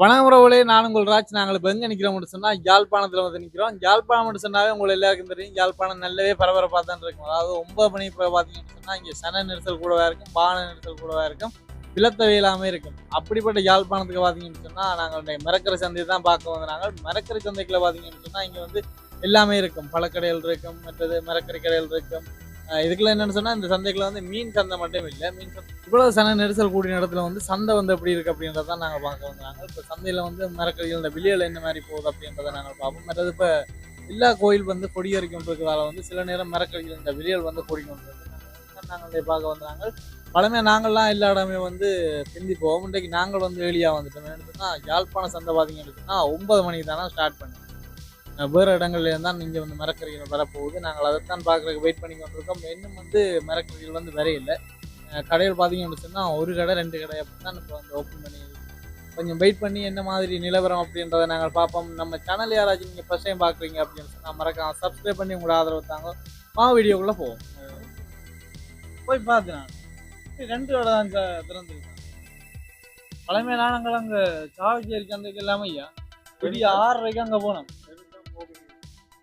வணங்குறவங்களே நான் உங்கள் ராஜ். நாங்கள் இப்போ எங்கே நிற்கிறோம்னு சொன்னால் யாழ்ப்பாணத்தில் வந்து நிற்கிறோம் யாழ்ப்பாணம்னு சொன்னாவே உங்களுக்கு எல்லாருக்கும் தெரியும். யாழ்ப்பாணம் நல்லாவே பரபரப்பாக தான் இருக்கும். அதாவது ஒன்பது மணி இப்போ பார்த்தீங்கன்னு சொன்னால் இங்கே சன நெரிசல் கூடவாக இருக்கும் பான நெரிசல் கூடவாக இருக்கும் விலத்தவை இல்லாமல் இருக்கும். அப்படிப்பட்ட யாழ்ப்பாணத்துக்கு பார்த்தீங்கன்னு சொன்னால் நாங்கள் இந்த மரக்கரை சந்தையை தான் பார்க்க வந்து நாங்கள். மரக்கரை சந்தைக்குள்ள பார்த்தீங்கன்னு சொன்னால் இங்கே வந்து எல்லாமே இருக்கும். பழக்கடைகள் இருக்கும் மற்றது மரக்கறி கடைகள் இருக்கும். இதுக்குள்ள என்னன்னு சொன்னா இந்த சந்தைக்குள்ள வந்து மீன் சந்தை மட்டும் இல்லை. மீன் சந்தை இவ்வளவு சன நெரிசல் கூடிய இடத்துல வந்து சந்தை வந்து எப்படி இருக்கு அப்படின்றத தான் நாங்கள் பார்க்க வந்தாங்க. இப்போ சந்தையில வந்து மரக்கறிகள் இந்த விலையில என்ன மாதிரி போகுது அப்படின்றத நாங்கள் பார்ப்போம். மற்றது இப்போ எல்லா கோயில் வந்து கொடியரிக்கும் இருக்கிறதால வந்து சில நேரம் மரக்கறிகள் இந்த விலையில் வந்து கொடி கொண்டு நாங்கள் பார்க்க வந்தாங்க. பழமையாக நாங்கள்லாம் எல்லா இடமே வந்து பிந்தி போவோம் இன்றைக்கு நாங்கள் வந்து வெளியாக வந்துட்டோம். என்னன்னு சொன்னா யாழ்ப்பாண சந்தை பார்த்தீங்கன்னு ஒன்பது மணிக்கு தானே ஸ்டார்ட் பண்ணோம். வேறு இடங்கள்ல தான் இங்கே வந்து மரக்கறிகள் வரப்போகுது. நாங்கள் அதைத்தான் பார்க்குறதுக்கு வெயிட் பண்ணி கொண்டிருக்கோம். இன்னும் வந்து மரக்கறிகள் வந்து வரையில்லை கடையில் கடைகள் பார்த்தீங்கன்னு சொன்னால் ஒரு கடை ரெண்டு கடை அப்படி தான் இப்போ வந்து ஓப்பன் பண்ணி கொஞ்சம் வெயிட் பண்ணி என்ன மாதிரி நிலவரம் அப்படின்றத நாங்கள் பார்ப்போம். நம்ம சேனல் யாராச்சும் நீங்கள் ஃபஸ்ட் டைம் பார்க்குறீங்க அப்படின்னு சொன்னால் மறக்காம சப்ஸ்கிரைப் பண்ணி உங்களோட ஆதரவு தாங்க. மா வீடியோக்குள்ளே போவோம். போய் பார்த்து நான். ரெண்டு கடை தான் இங்கே திறந்துருக்கேன் பழமையான அங்கே அங்கே இருக்கு அந்த இல்லாமல் ஐயா விடிய ஆறரைக்கு அங்கே போனோம்.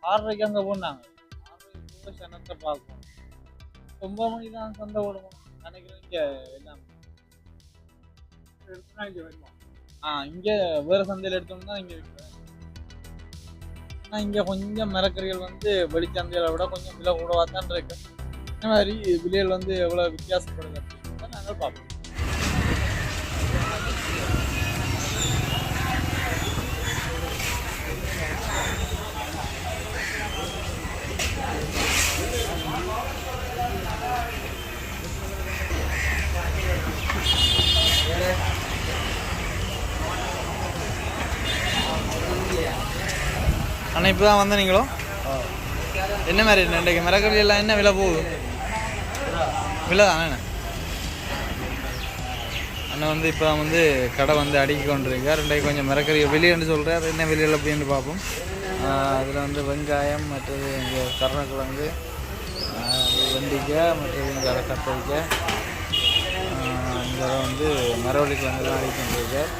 ஆறரைக்கு அங்கே போனாங்க. ஆறரைக்கு சனத்தை பார்ப்போம். ஒன்பது மணி தான் சந்தை விடுவோம் நினைக்கிறேன் இங்கே எல்லாம். ஆ இங்கே வேறு சந்தையில் எடுத்தோம்னா இங்கே ஆனால் இங்கே கொஞ்சம் மரக்கறிகள் வந்து வெளிச்சந்தையில விட கொஞ்சம் விலை கூடவா தான் இருக்கு. இந்த மாதிரி விலைகள் வந்து எவ்வளோ வித்தியாசப்படுது அப்படின்றத நாங்கள் பார்ப்போம். அண்ணா இப்போ தான் வந்தீங்களோ? என்ன மாதிரி இன்றைக்கு மரக்கறி எல்லாம் என்ன விலை போகுது? விலை தானே அண்ணன் வந்து இப்போ வந்து கடை வந்து அடுக்கி கொண்டிருக்கார். ரெண்டாயிரம் கொஞ்சம் மரக்கறி வெளியேன்னு சொல்கிறார் என்ன வெளியில் அப்படின்னு பார்ப்போம். அதில் வந்து வெங்காயம் மற்றது இங்கே கருணக்கிழங்கு வெண்டிக்காய் மற்றது இங்கே அதை கத்தரிக்காய் இங்கே வந்து மரவள்ளி கிழங்குலாம் அடுக்கி கொண்டிருக்கார்.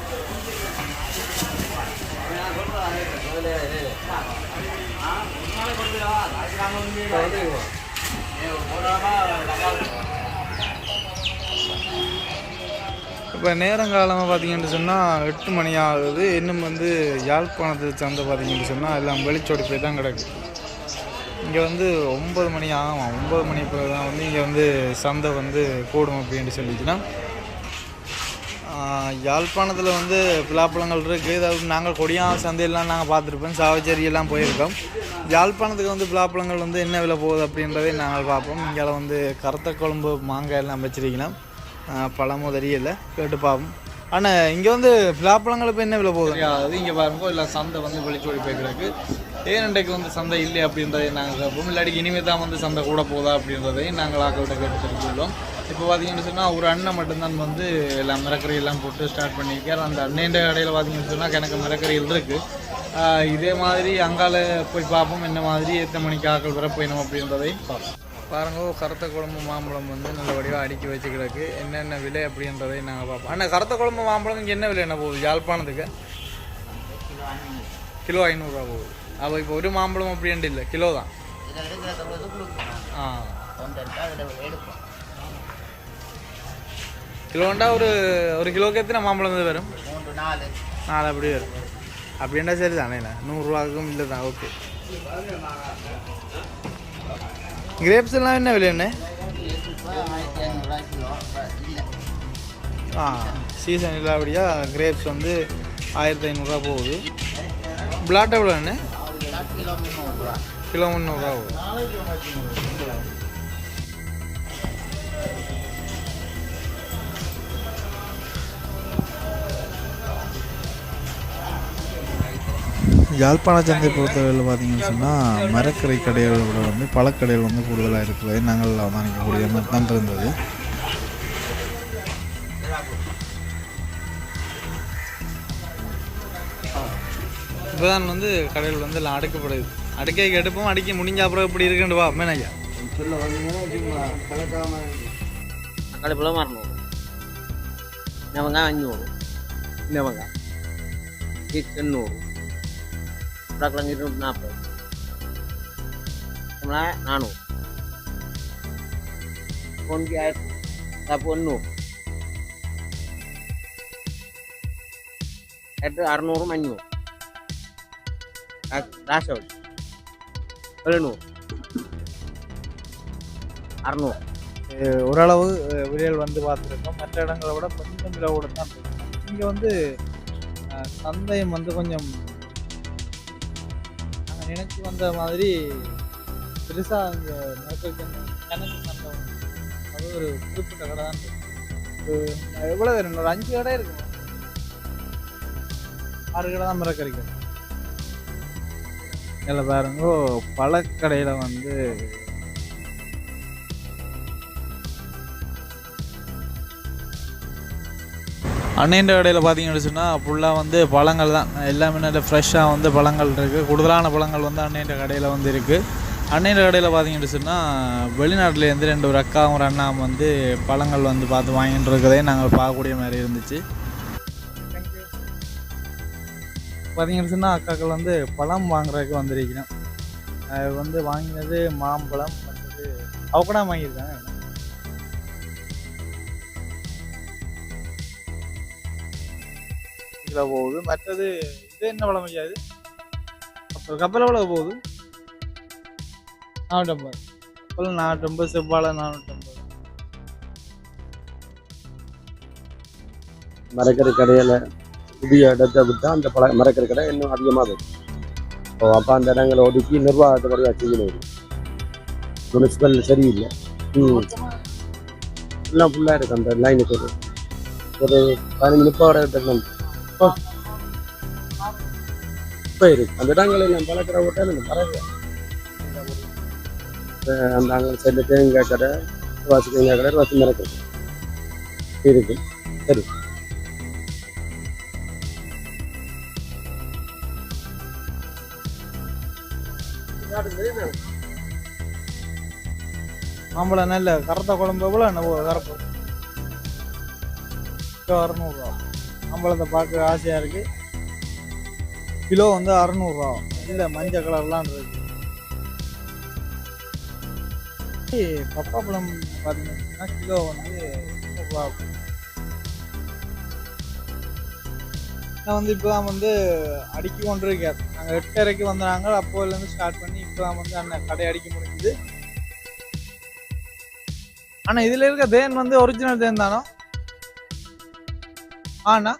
இப்போ நேரங்காலமாக பார்த்தீங்கன்னு சொன்னால் எட்டு மணி ஆகுது. இன்னும் வந்து யாழ்ப்பாணத்து சந்தை பார்த்தீங்கன்னு சொன்னால் எல்லாம் வெளிச்சோடி போய் தான் கிடக்கு. இங்கே வந்து ஒம்பது மணி ஆகும். ஒம்பது மணி பிறகு தான் வந்து இங்கே வந்து சந்தை வந்து கூடும் அப்படின்ட்டு சொல்லிச்சுன்னா யாழ்ப்பாணத்தில் வந்து பிலாப்பழங்கள் இருக்குது அதாவது நாங்கள் கொடியா சந்தையெல்லாம் நாங்கள் பார்த்துருப்போம். சாவச்சேரியெல்லாம் போயிருக்கோம். யாழ்ப்பாணத்துக்கு வந்து பிலாப்பழங்கள் வந்து என்ன விலை போகுது அப்படின்றதை நாங்கள் பார்ப்போம். இங்கே வந்து கருத்த குழம்பு மாங்காய் எல்லாம் வச்சிருக்கலாம் பழமும் தெரியல. கேட்டு பார்ப்போம். ஆனால் இங்கே வந்து பிலாப்பழங்கள் இப்போ என்ன விலை போகுது? அது இங்கே பாருங்க இல்லை சந்தை வந்து வெளிச்சோடி போய்க்கிறதுக்கு ஏன் இன்றைக்கு வந்து சந்தை இல்லை அப்படின்றதை நாங்கள் கேட்போம். இல்லாட்டி இனிமேல் தான் வந்து சந்தை கூட போதா அப்படின்றதையும் நாங்கள் ஆக்கள்கிட்ட கேட்டு தெரிஞ்சுள்ளோம் இப்போ பார்த்தீங்கன்னு சொன்னால் ஒரு அண்ணன் மட்டும்தான் வந்து எல்லாம் மிரக்கறி எல்லாம் போட்டு ஸ்டார்ட் பண்ணியிருக்கார். அந்த அண்ணன் கடையில் பார்த்தீங்கன்னு சொன்னால் எனக்கு மிரக்கறிகள் இருக்குது இதே மாதிரி அங்கால போய் பார்ப்போம் என்ன மாதிரி எத்தனை மணிக்கு ஆக்கள் வர போயிடும் அப்படின்றதையும் பார்ப்போம். பாருங்க கருத்த குழம்பு மாம்பழம் வந்து நல்ல வடிவாக அடுக்கி வச்சு கிடக்கு என்னென்ன விலை அப்படின்றதை நாங்கள் பார்ப்போம். ஆனால் கருத்த குழம்பு மாம்பழம் இங்கே என்ன விலை என்ன போகுது? யாழ்ப்பாணத்துக்கு? கிலோ ஐநூறுரூவா போகுது. அப்போ இப்போ ஒரு மாம்பழம் அப்படின்ட்டு இல்லை கிலோ தான். ஆ. கிலோண்டா ஒரு ஒரு கிலோக்கு எத்தனை மாம்பழம் வந்து வரும்? நாலு அப்படி வரும். அப்படின்னா சரி தானே நூறுரூவாக்கும் இல்லை தான் ஓகே. கிரேப்ஸ் எல்லாம் என்ன விலை என்ன? ஆ சீசன் இல்லாபடியா கிரேப்ஸ் வந்து ஆயிரத்தி ஐநூறுரூவா போகுது. பிளாட் எவ்வளோ என்ன? கிலோ முந்நூறுரூவா போகுது. யாழ்ப்பாண சந்தை பொறுத்தவரையில் பார்த்தீங்கன்னு சொன்னால் மரக்கறி கடைகளை விட வந்து பழக்கடைகள் வந்து கூடுதலாக இருக்குது நாங்கள் வாங்கிக்கக்கூடிய மாதிரி தான் இருந்தது இப்போதான் வந்து கடையில் வந்து எல்லாம் அடுக்கப்படுது. அடுக்கை எடுப்போம் அடுக்கி முடிஞ்ச அப்புறம் இப்படி இருக்குன்னு வா மேனேஜா தக்காளி பழம் மறந்து இந்த வெங்காயம் அஞ்சு போடும் இந்த வெங்காயம் பீஸ் எண்ணூறு உருளைக்கிழங்கு இருநூற்றி நாற்பது மிளகாய் நானூறு பொங்கி ஆயிரத்தி தப்பு ஒன்று எட்டு அறநூறு அஞ்சூறு ராசவடி எழுநூறு அறநூறு ஓரளவு அஹ் விலைகள் வந்து பார்த்துருக்கோம். மற்ற இடங்களை விட கொஞ்சம் விலை கூட தான் இருக்கும் இங்கே வந்து அஹ், சந்தையும் வந்து கொஞ்சம் நினைச்சு வந்த மாதிரி பெருசாக அந்த நேரத்துக்கு கணக்கு அது ஒரு குறிப்பிட்ட கடை தான். இருக்கு. எவ்வளோ வேணும் ஒரு அஞ்சு கடை இருக்கு. ஆறு கடை தான் மிரக்கறிக்கும் இதில் பாருங்க. பழக்கடையில் வந்து அன்னைன்ற கடையில் பார்த்தீங்கன்னு அப்படின்னா ஃபுல்லாக வந்து பழங்கள் தான். எல்லாமே நல்ல ஃப்ரெஷ்ஷாக வந்து பழங்கள் இருக்குது கூடுதலான பழங்கள் வந்து அன்னைன்ற கடையில் வந்து இருக்குது அன்னைன்ற கடையில் பார்த்தீங்கன்னு சொன்னால் வெளிநாட்டிலேருந்து ரெண்டு ஒரு அக்காவும் ஒரு அண்ணாவும் வந்து பழங்கள் வந்து பார்த்து வாங்கிட்டு இருக்கதே நாங்கள் பார்க்கக்கூடிய மாதிரி இருந்துச்சு. பார்த்தீங்கன்னு சொன்னால் அக்காக்கள் வந்து பழம் வாங்குறதுக்கு வந்திருக்கிறோம். அது வந்து வாங்கினது மாம்பழம் வந்து அவக்கடா வாங்கியிருக்காங்க. கிலோ போகுது. மற்றது இது என்ன ஐயா இது? அப்புறம் கப்பல் எவ்வளோ போகுது. நானூற்றம்பது. கப்பல் நானூற்றம்பது செவ்வாழை நானூற்றம்பது. மரக்கறி கடையில் புதிய இடத்தை விட்டா அந்த பழ மரக்கறி கடை இன்னும் அதிகமாக இருக்கும் ஸோ அப்போ அந்த இடங்களை ஒதுக்கி நிர்வாகத்தை படியாக செய்யணும். முனிசிபல் சரியில்லை. ம். எல்லாம் ஃபுல்லாக இருக்கு அந்த லைனுக்கு ஒரு ஒரு பதினஞ்சு முப்பது இடம் இப்போ இருக்கு அந்த இடங்கள் எல்லாம் பழக்கிற விட்டால் அந்த பழக அந்த அங்கே சைடில் தேங்காய் கடை வாசி தேங்காய் கடை வாசி மரக்கறி இருக்கு சரி மாம்பழம் நல்ல கரத்த குழம்பு எவ்வளோ என்ன போகுது கரப்பு கிலோ அறநூறுவா பார்க்க ஆசையாக இருக்கு. கிலோ வந்து அறநூறுவா. இல்லை மஞ்சள் கலர்லாம் இருக்கு. ஏய், பப்பாப்பழம் பார்த்தீங்கன்னா கிலோ வந்து முந்நூறுரூவா நான் வந்து இப்போ தான் வந்து அடிக்க கொண்டு நாங்கள் எட்டரைக்கு வந்தாங்க. அப்போதுலேருந்து ஸ்டார்ட் பண்ணி இப்போ தான் வந்து அண்ணன் கடை அடிக்க முடிஞ்சுது. ஆனால் இதுல இருக்க தேன் வந்து ஒரிஜினல் தேன் தானோ? ஆனா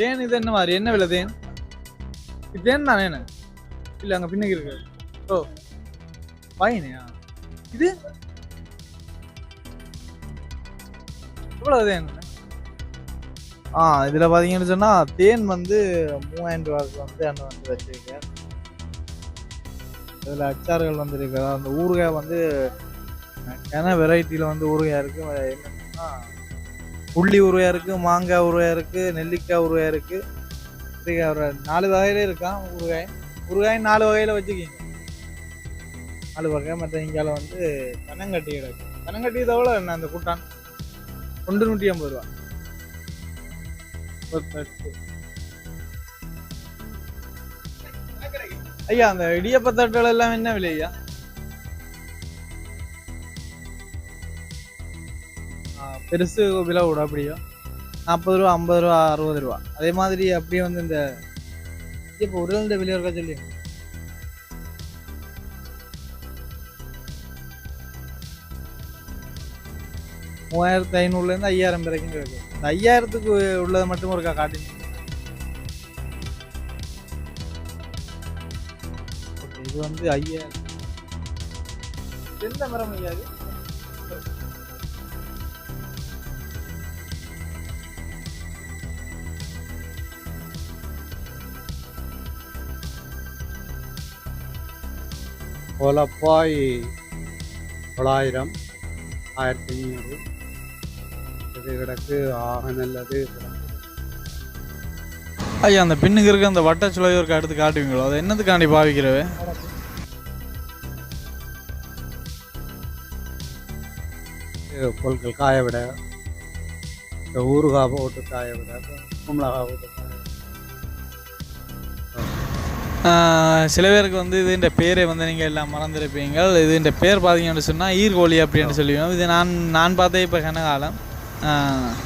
தேன் இது என்ன மாதிரி? என்ன விலை தேன்? இது தேன் தானே என்ன? இல்லை அங்கே பின்னுக்கு இருக்கு. ஓ பையனையா? இது? எவ்வளோ தேன். ஆ இதில் பார்த்தீங்கன்னு சொன்னால் தேன் வந்து மூவாயிரம் ரூபாய்க்கு வந்து அண்ணன் வந்து வச்சுருக்கேன். இதில் அச்சாறுகள் வந்து அந்த ஊறுகாய் வந்து ஏன்னா வெரைட்டியில் வந்து ஊறுகாய் இருக்குது அஹ் என்னன்னா புள்ளி உருவையாக இருக்கு மாங்காய் ஊறுகாய் இருக்குது நெல்லிக்காய் ஊறுகாய் இருக்குது கத்திரிக்காய் ஊறுகாய் நாலு வகையிலே இருக்கான் ஊறுகாய் ஊறுகாய் நாலு வகையில் வச்சுக்கிங்க. நாலு வகை மற்ற இங்கால வந்து பனங்கட்டி கிடக்கு. பனங்கட்டி தவிர என்ன அந்த கூட்டான்? ஒன்று நூற்றி ஐம்பது ரூபா. ஐயா அந்த இடியப்பத்தட்டுகள் எல்லாம் என்ன விலை ஐயா? பெருசு விலை விட அப்படியோ? நாற்பது ரூபா ஐம்பது ரூபா அறுபது ரூபா. அதே மாதிரி அப்படியே வந்து இந்த இப்போ இந்த விலை இருக்கா சொல்லி மூவாயிரத்து ஐநூறுலேருந்து ஐயாயிரம் வரைக்கும் இருக்கு. இந்த ஐயாயிரத்துக்கு உள்ளதை மட்டும் இருக்கா காட்டி இது வந்து ஐயாயிரம். எந்த மரம் ஐயா ஓலப்பாய் தொள்ளாயிரம் ஆயிரத்தி ஐநூறு. இது கிடக்கு ஆக நல்லது. ஐயா அந்த பின்னுக்கு இருக்க அந்த வட்ட சுளையோருக்கு அடுத்து காட்டுவீங்களோ? அதை என்னத்துக்காண்டி பாவிக்கிறவே? பொருட்கள் காய விட இந்த ஊறுகாய் போட்டு காய விட கும்பளகாய் போட்டு காய சில பேருக்கு வந்து இதுன்ற பேரை வந்து நீங்கள் எல்லாம் மறந்துருப்பீங்க இதுன்ற பேர் பார்த்தீங்கன்னு சொன்னால் ஈர்கோழி அப்படின்னு சொல்லுவோம் இது நான் நான் பார்த்தே இப்போ கனகாலம் காலம்.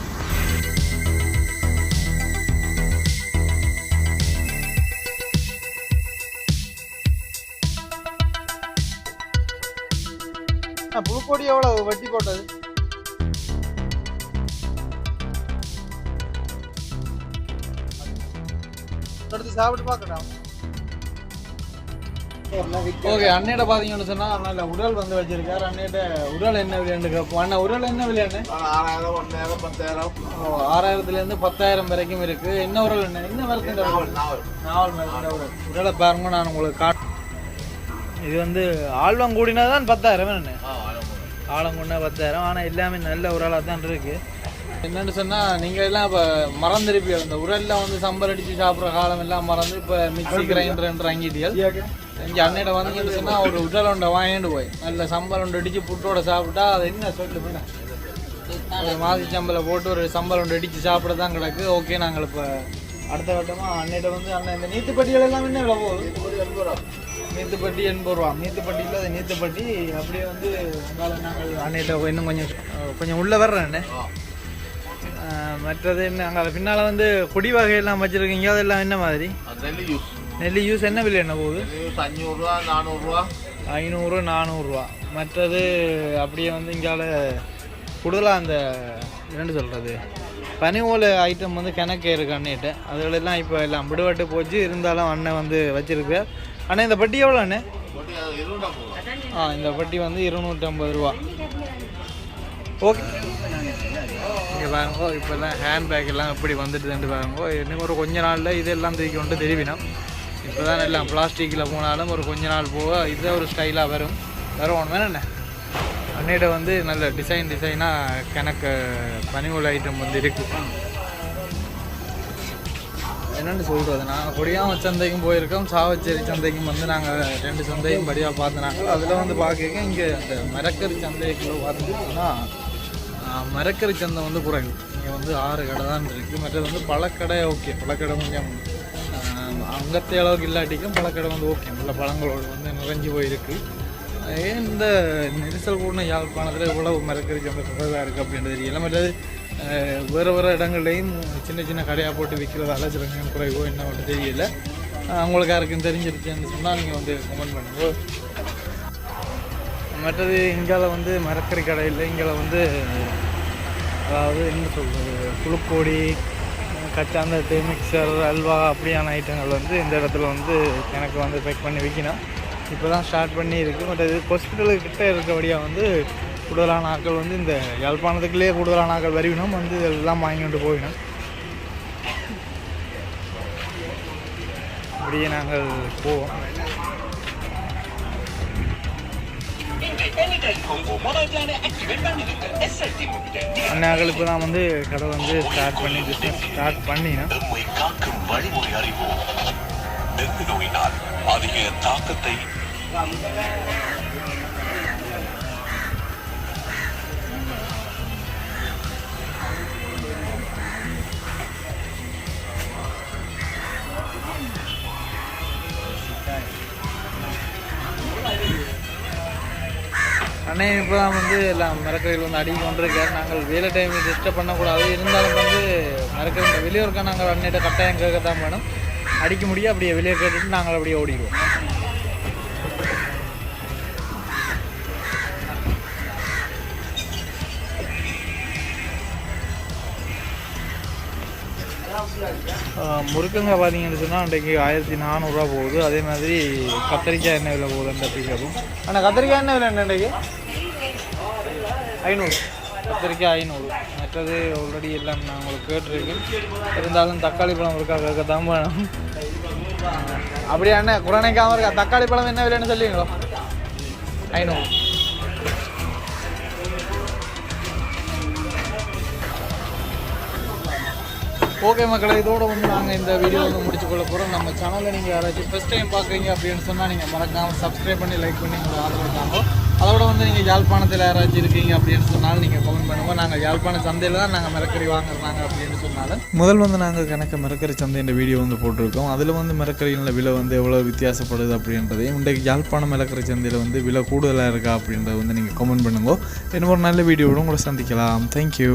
புதுக்கோடி எவ்வளோ வட்டி போட்டது? அடுத்து சாப்பிட்டு பார்க்கணும் ஓகே அண்ணிட்ட பார்த்தீங்கன்னு சொன்னால் அண்ணா உடல் வந்து வச்சிருக்காரு. அண்ணிட்ட உடல் என்ன விலையாண்டு கேட்போம் அண்ணா உடல் என்ன விலையாண்டு ஓ ஆறாயிரத்துலேருந்து பத்தாயிரம் வரைக்கும் இருக்கு. என்ன உரல் என்ன என்ன வருஷம் நாவல் மரத்தின் உரல் உரலை பாருங்க நான் உங்களுக்கு காட்டு இது வந்து ஆழ்வம் கூடினா தான் பத்தாயிரம் என்ன ஆழம் கொண்டா பத்தாயிரம். ஆனால் எல்லாமே நல்ல உரலாக தான் இருக்கு. என்னன்னு சொன்னால் நீங்கள் எல்லாம் இப்போ மறந்துருப்பீங்க. இந்த உரலில் வந்து சம்பல் அடித்து சாப்பிட்ற காலம் எல்லாம் மறந்து இப்போ மிக்சி கிரைண்டர் அங்கிட்டீங்க இங்கே அன்னையிட வந்தீங்கன்னு சொன்னால் ஒரு உடல் ஒன்றை வாங்கிட்டு போய். நல்ல சம்பளம் ஒன்று அடித்து புட்டோட சாப்பிட்டா அது என்ன சொல்லு பின்ன. ஒரு மாதிரி சம்பளம் போட்டு ஒரு சம்பளம் ஒன்று அடித்து சாப்பிட தான் கிடக்கு. ஓகே நாங்கள் இப்போ அடுத்த கட்டமாக அன்னையிட்ட வந்து அண்ணன் இந்த நீத்துப்பட்டிகள் எல்லாம் என்ன விலை போகுது? நீத்துப்பட்டி எண்பது ரூபா. நீத்துப்பட்டியில் அது நீத்துப்பட்டி. அப்படியே வந்து நாங்கள் அண்ணிட்ட இன்னும் கொஞ்சம் கொஞ்சம் உள்ளே வர்றேன் அண்ணே. மற்றது என்ன அங்கே பின்னால் வந்து கொடி வகையெல்லாம் வச்சுருக்கீங்க அதெல்லாம் என்ன மாதிரி? நெல்லி யூஸ் என்ன விலை என்ன போகுது? அஞ்சூறுரூவா நானூறுரூவா ஐநூறு நானூறுரூவா மற்றது அப்படியே வந்து இங்கால கூடுதலாக அந்த என்னன்னு சொல்கிறது பனி ஓலை ஐட்டம் வந்து கிணக்கே இருக்கு அண்ணிட்ட. அதுகளெல்லாம் இப்போ எல்லாம் விடுபட்டு போச்சு. இருந்தாலும் அண்ணன் வந்து வச்சிருக்கு. அண்ணன் இந்த பட்டி எவ்வளோ அண்ணே? ஆ இந்த பட்டி வந்து இருநூற்றம்பது ரூபா. ஓகே. இங்கே பாருங்க இப்போல்லாம் ஹேண்ட் பேக் எல்லாம் எப்படி வந்துட்டுதுன்னு பாருங்க. இன்னும் ஒரு கொஞ்ச நாளில் இதெல்லாம் தூக்கி கொண்டு தெரிவினோம் இப்போ தான் எல்லாம் பிளாஸ்டிக்கில் போனாலும் ஒரு கொஞ்ச நாள் போக இதுதான் ஒரு ஸ்டைலாக வரும். வரும் ஒன்று என்ன? அன்னையிட்ட வந்து நல்ல டிசைன் டிசைனாக கணக்கு பனிமூல் ஐட்டம் வந்து இருக்குது என்னென்னு சொல்கிறது நாங்கள் கொடியாம சந்தைக்கும் போயிருக்கோம். சாவச்சேரி சந்தைக்கும் வந்து நாங்கள் ரெண்டு சந்தையும் படியாக பார்த்துனாங்க அதில் வந்து பார்க்க இங்கே அந்த மரக்கறி சந்தைக்குள்ளே பார்த்தீங்கன்னா மரக்கறி சந்தை வந்து குறைவு. இங்கே வந்து ஆறு கடை தான் இருக்குது மற்றது வந்து பழக்கடை ஓகே. பழக்கடை கொஞ்சம் அங்கத்தை அளவுக்கு இல்லாட்டிக்கும் பழக்கடை வந்து ஓகே நல்ல பழங்களோடு வந்து நிறைஞ்சு போயிருக்கு. ஏன் இந்த நெரிசல் கூடின யாழ்ப்பாணத்தில் இவ்வளவு மரக்கறி வந்து குறைவாக இருக்குது அப்படின்றது தெரியல. மற்றது வேறு வேறு இடங்கள்லையும் சின்ன சின்ன கடையாக போட்டு விற்கிறதால சில குறைவோ என்ன ஒன்று தெரியல. உங்களுக்கு யாருக்கும் தெரிஞ்சிருச்சுன்னு சொன்னால் நீங்கள் வந்து கமெண்ட் பண்ணுங்கள் மற்றது இங்கால வந்து மரக்கறி இல்லை இங்கே வந்து அதாவது என்ன சொல்கிறது குளுக்கோடி கச்சாந்தட்டு மிக்சர் அல்வா அப்படியான ஐட்டங்கள் வந்து இந்த இடத்துல வந்து எனக்கு வந்து பேக் பண்ணி விற்கணும் இப்போ தான் ஸ்டார்ட் பண்ணி இருக்குது பட் இது ஹாஸ்பிட்டலுக்கு கிட்ட இருக்கபடியாக வந்து கூடுதலான ஆட்கள் வந்து இந்த யாழ்ப்பாணத்துக்குள்ளேயே கூடுதலான ஆட்கள் வருவினோம் வந்து இதெல்லாம் வாங்கி கொண்டு போயினோம் அப்படியே நாங்கள் போவோம். அண்ணாக்கள் இப்போ தான் வந்து கடை வந்து ஸ்டார்ட் பண்ணி பிஸ்னஸ் ஸ்டார்ட் பண்ணினோம் காக்கும் வழிமுறை அறிவோம் டெங்கு நோயினால் அதிக தாக்கத்தை அண்ணே இப்போ தான் வந்து எல்லாம் மரக்கறிகள் வந்து அடிக்க கொண்டிருக்கார். நாங்கள் வேலை டைம் டிஸ்டர்ப் பண்ணக்கூடாது. இருந்தாலும் வந்து மரக்கறி வெளியூருக்கா நாங்கள் அண்ணிட்ட கட்டாயம் கேட்க தான் வேணும். அடிக்க முடியும் அப்படியே வெளியே கேட்டுட்டு நாங்கள் அப்படியே ஓடிடுவோம். முருக்கங்காய் பார்த்தீங்கன்னு சொன்னால் அன்றைக்கு ஆயிரத்தி நானூறுரூவா போகுது. அதே மாதிரி கத்திரிக்காய் என்ன விலை போகுது அந்த பிக்கப்பும் ஆனால் கத்திரிக்காய் என்ன விலை அன்றைக்கு? ஐநூறு. கத்திரிக்காய் ஐநூறு. மற்றது ஆல்ரெடி எல்லாம் நான் உங்களுக்கு கேட்டிருக்கேன். இருந்தாலும் தக்காளி பழம் இருக்கா கேட்க தான் வேணும். அப்படியே அண்ணன் குரணைக்காம இருக்கா? தக்காளி பழம் என்ன விலைன்னு சொல்லுவீங்களோ? ஐநூறு. ஓகே மக்களை இதோட வந்து நாங்கள் இந்த வீடியோ வந்து முடிச்சு கொள்ள போகிறோம் நம்ம சேனலில் நீங்கள் யாராச்சும் ஃபஸ்ட் டைம் பார்க்குறீங்க அப்படின்னு சொன்னால் நீங்கள் மறக்காமல் சப்ஸ்கிரைப் பண்ணி லைக் பண்ணி உங்களை ஆதரவு தாங்க. அதோட வந்து நீங்கள் யாழ்ப்பாணத்தில் யாராச்சும் இருக்கீங்க அப்படின்னு சொன்னாலும் நீங்கள் கமெண்ட் பண்ணுவோம் நாங்கள் யாழ்ப்பாண சந்தையில் தான் நாங்கள் மிரக்கறி வாங்குறாங்க அப்படின்னு சொன்னாலும். முதல் வந்து நாங்கள் கணக்க மிரக்கறி சந்தைன்ற வீடியோ வந்து போட்டிருக்கோம். அதில் வந்து மிரக்கறியில் விலை வந்து எவ்வளோ வித்தியாசப்படுது அப்படின்றதையும் இன்றைக்கு யாழ்ப்பாணம் மிரக்கறி சந்தையில் வந்து விலை கூடுதலாக இருக்கா அப்படின்றத வந்து நீங்கள் கமெண்ட் பண்ணுங்க. இன்னும் ஒரு நல்ல வீடியோவோட உங்களை சந்திக்கலாம். தேங்க்யூ